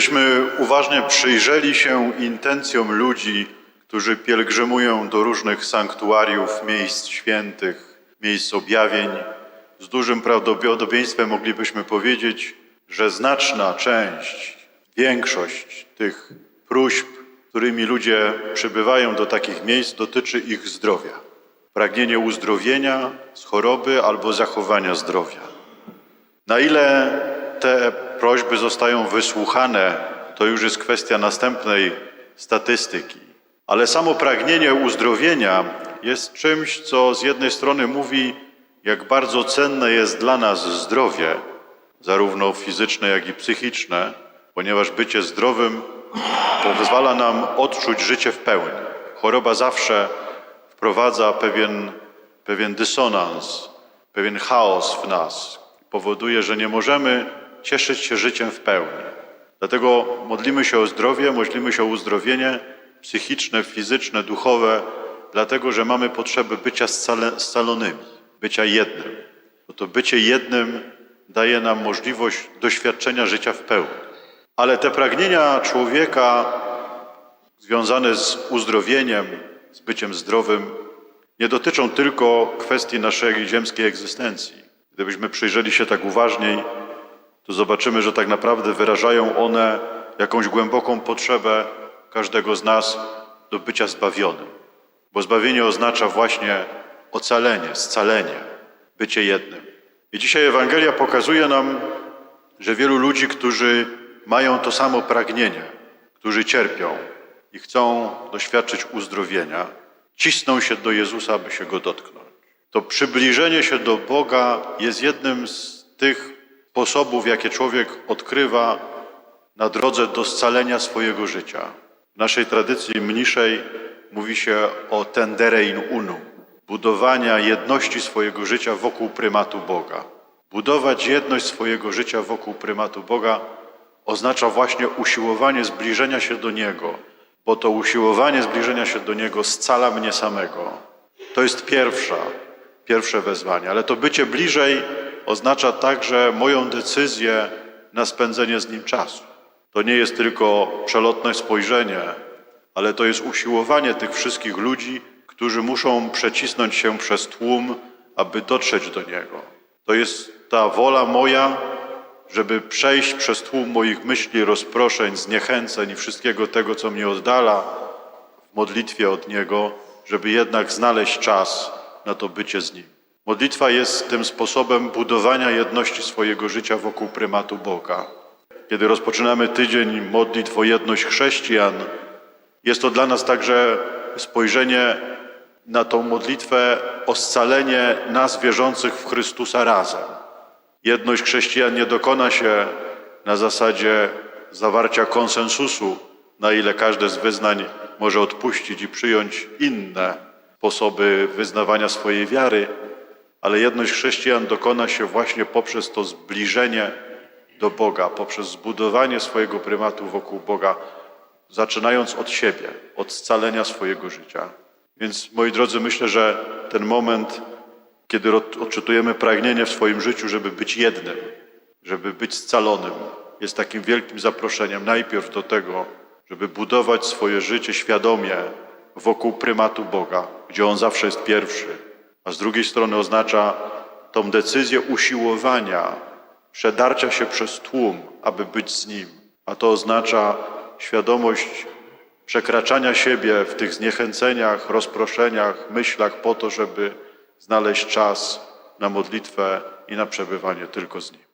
Gdybyśmy uważnie przyjrzeli się intencjom ludzi, którzy pielgrzymują do różnych sanktuariów, miejsc świętych, miejsc objawień, z dużym prawdopodobieństwem moglibyśmy powiedzieć, że znaczna część, większość tych próśb, którymi ludzie przybywają do takich miejsc, dotyczy ich zdrowia. Pragnienie uzdrowienia z choroby albo zachowania zdrowia. Na ile te prośby zostają wysłuchane, to już jest kwestia następnej statystyki. Ale samo pragnienie uzdrowienia jest czymś, co z jednej strony mówi, jak bardzo cenne jest dla nas zdrowie, zarówno fizyczne, jak i psychiczne, ponieważ bycie zdrowym pozwala nam odczuć życie w pełni. Choroba zawsze wprowadza pewien, pewien dysonans, pewien chaos w nas. Powoduje, że nie możemy cieszyć się życiem w pełni. Dlatego modlimy się o zdrowie, modlimy się o uzdrowienie psychiczne, fizyczne, duchowe, dlatego że mamy potrzebę bycia scalonymi, bycia jednym. Bo to bycie jednym daje nam możliwość doświadczenia życia w pełni. Ale te pragnienia człowieka związane z uzdrowieniem, z byciem zdrowym, nie dotyczą tylko kwestii naszej ziemskiej egzystencji. Gdybyśmy przyjrzeli się tak uważniej, to zobaczymy, że tak naprawdę wyrażają one jakąś głęboką potrzebę każdego z nas do bycia zbawionym. Bo zbawienie oznacza właśnie ocalenie, scalenie, bycie jednym. I dzisiaj Ewangelia pokazuje nam, że wielu ludzi, którzy mają to samo pragnienie, którzy cierpią i chcą doświadczyć uzdrowienia, cisną się do Jezusa, aby się go dotknąć. To przybliżenie się do Boga jest jednym z tych sposobów, jakie człowiek odkrywa na drodze do scalenia swojego życia. W naszej tradycji mniszej mówi się o tenderein unum, budowania jedności swojego życia wokół prymatu Boga. Budować jedność swojego życia wokół prymatu Boga oznacza właśnie usiłowanie zbliżenia się do Niego, bo to usiłowanie zbliżenia się do Niego scala mnie samego. To jest pierwsza, pierwsze wezwanie, ale to bycie bliżej oznacza także moją decyzję na spędzenie z Nim czasu. To nie jest tylko przelotne spojrzenie, ale to jest usiłowanie tych wszystkich ludzi, którzy muszą przecisnąć się przez tłum, aby dotrzeć do Niego. To jest ta wola moja, żeby przejść przez tłum moich myśli, rozproszeń, zniechęceń i wszystkiego tego, co mnie oddala w modlitwie od Niego, żeby jednak znaleźć czas na to bycie z Nim. Modlitwa jest tym sposobem budowania jedności swojego życia wokół prymatu Boga. Kiedy rozpoczynamy tydzień modlitw o jedność chrześcijan, jest to dla nas także spojrzenie na tą modlitwę o scalenie nas wierzących w Chrystusa razem. Jedność chrześcijan nie dokona się na zasadzie zawarcia konsensusu, na ile każde z wyznań może odpuścić i przyjąć inne sposoby wyznawania swojej wiary, ale jedność chrześcijan dokona się właśnie poprzez to zbliżenie do Boga, poprzez zbudowanie swojego prymatu wokół Boga, zaczynając od siebie, od scalenia swojego życia. Więc moi drodzy, myślę, że ten moment, kiedy odczytujemy pragnienie w swoim życiu, żeby być jednym, żeby być scalonym, jest takim wielkim zaproszeniem najpierw do tego, żeby budować swoje życie świadomie wokół prymatu Boga, gdzie On zawsze jest pierwszy, a z drugiej strony oznacza tą decyzję usiłowania, przedarcia się przez tłum, aby być z Nim, a to oznacza świadomość przekraczania siebie w tych zniechęceniach, rozproszeniach, myślach po to, żeby znaleźć czas na modlitwę i na przebywanie tylko z Nim.